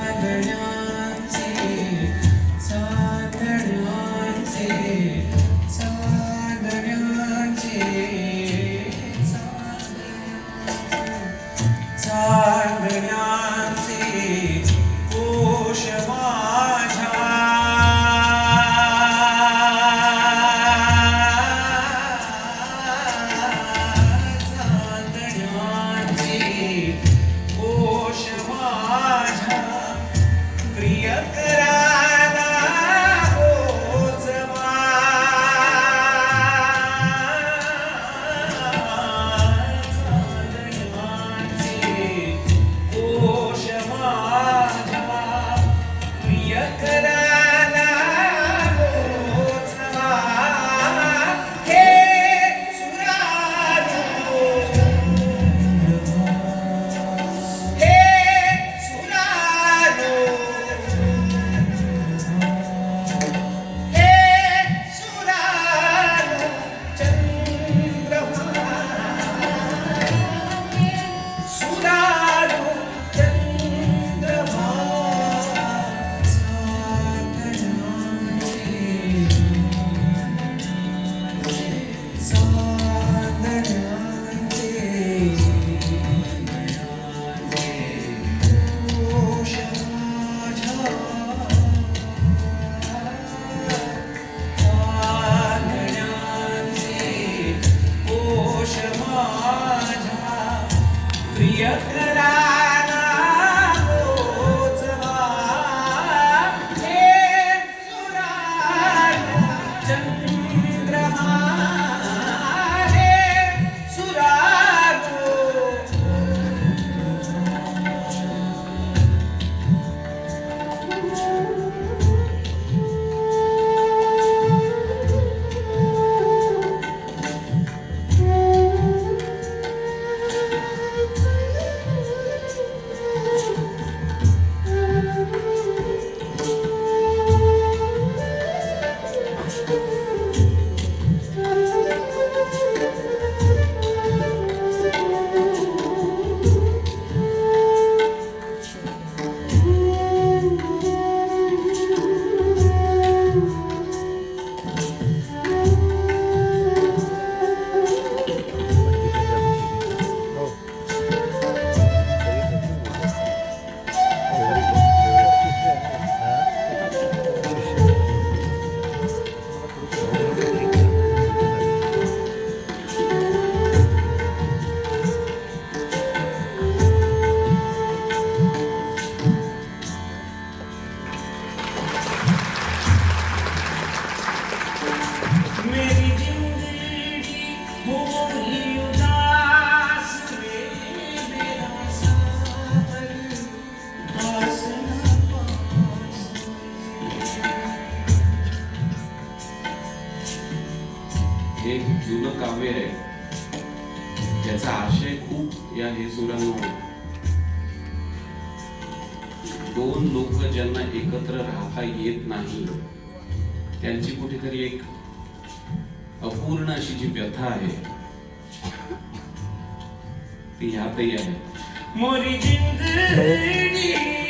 Adonai. दोष माझा प्रियकरा जे जुनं काव्य आहे त्याचा आशय खूप या हेसुरांना दोन लोक ज्यांना एकत्र राहता येत नाही त्यांची कुठेतरी एक अपूर्ण अशी जी व्यथा आहे ती ह्यातही आहे. मोरी जिंदगी.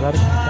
kadar